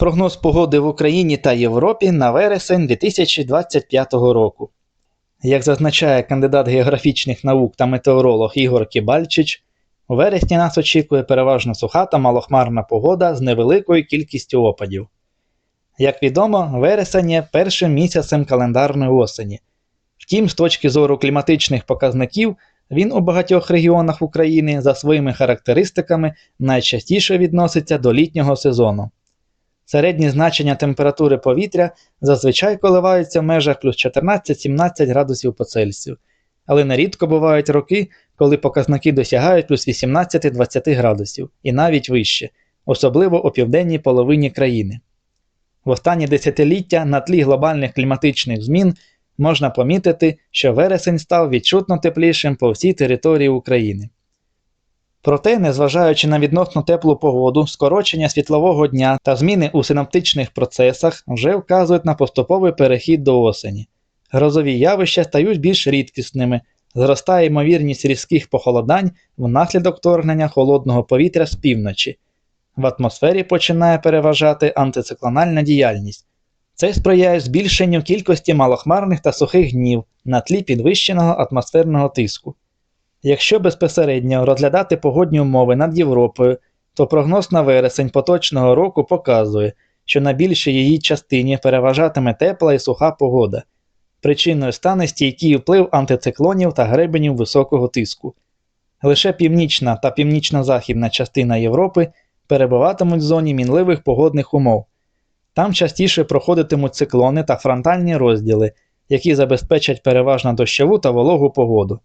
Прогноз погоди в Україні та Європі на вересень 2025 року. Як зазначає кандидат географічних наук та метеоролог Ігор Кібальчич, у вересні нас очікує переважно суха та малохмарна погода з невеликою кількістю опадів. Як відомо, вересень є першим місяцем календарної осені. Втім, з точки зору кліматичних показників, він у багатьох регіонах України за своїми характеристиками найчастіше відноситься до літнього сезону. Середні значення температури повітря зазвичай коливаються в межах плюс 14-17 градусів по Цельсію, але нерідко бувають роки, коли показники досягають плюс 18-20 градусів і навіть вище, особливо у південній половині країни. В останні десятиліття на тлі глобальних кліматичних змін можна помітити, що вересень став відчутно теплішим по всій території України. Проте, незважаючи на відносно теплу погоду, скорочення світлового дня та зміни у синаптичних процесах вже вказують на поступовий перехід до осені. Грозові явища стають більш рідкісними, зростає ймовірність різких похолодань внаслідок вторгнення холодного повітря з півночі. В атмосфері починає переважати антициклональна діяльність. Це сприяє збільшенню кількості малохмарних та сухих днів на тлі підвищеного атмосферного тиску. Якщо безпосередньо розглядати погодні умови над Європою, то прогноз на вересень поточного року показує, що на більшій її частині переважатиме тепла і суха погода. Причиною стане стійкий вплив антициклонів та гребенів високого тиску. Лише північна та північно-західна частина Європи перебуватимуть в зоні мінливих погодних умов. Там частіше проходитимуть циклони та фронтальні розділи, які забезпечать переважно дощову та вологу погоду.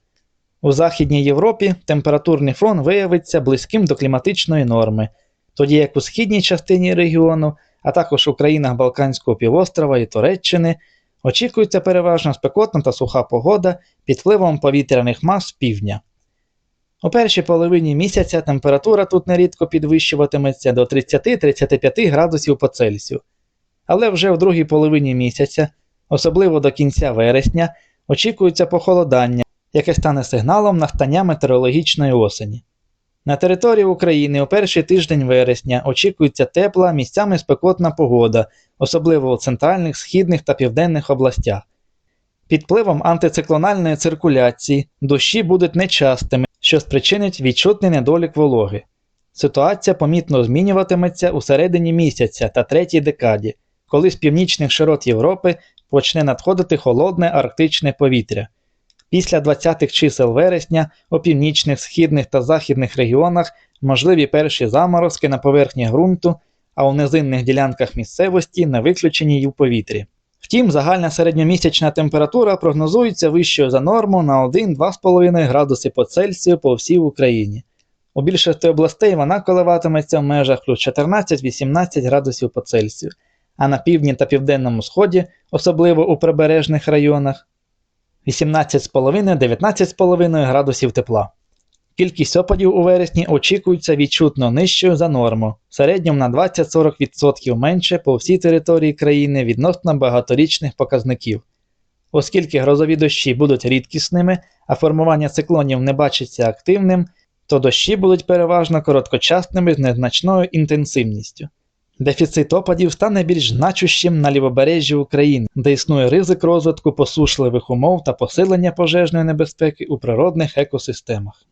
У Західній Європі температурний фон виявиться близьким до кліматичної норми, тоді як у східній частині регіону, а також у країнах Балканського півострова і Туреччини, очікується переважно спекотна та суха погода під впливом повітряних мас півдня. У першій половині місяця температура тут нерідко підвищуватиметься до 30-35 градусів по Цельсію, але вже в другій половині місяця, особливо до кінця вересня, очікується похолодання яке стане сигналом настання метеорологічної осені. На території України у перший тиждень вересня очікується тепла, місцями спекотна погода, особливо у центральних, східних та південних областях. Під впливом антициклональної циркуляції дощі будуть нечастими, що спричинить відчутний недолік вологи. Ситуація помітно змінюватиметься у середині місяця та третій декаді, коли з північних широт Європи почне надходити холодне арктичне повітря. Після 20-х чисел вересня у північних, східних та західних регіонах можливі перші заморозки на поверхні ґрунту, а у низинних ділянках місцевості не виключені й у повітрі. Втім, загальна середньомісячна температура прогнозується вищою за норму на 1-2,5 градуси по Цельсію по всій Україні. У більшості областей вона коливатиметься в межах плюс 14-18 градусів по Цельсію, а на півдні та південному сході, особливо у прибережних районах, 18,5-19,5 градусів тепла. Кількість опадів у вересні очікується відчутно нижчою за норму, в середньому на 20-40% менше по всій території країни відносно багаторічних показників. Оскільки грозові дощі будуть рідкісними, а формування циклонів не бачиться активним, то дощі будуть переважно короткочасними з незначною інтенсивністю. Дефіцит опадів стане більш значущим на лівобережжі України, де існує ризик розвитку посушливих умов та посилення пожежної небезпеки у природних екосистемах.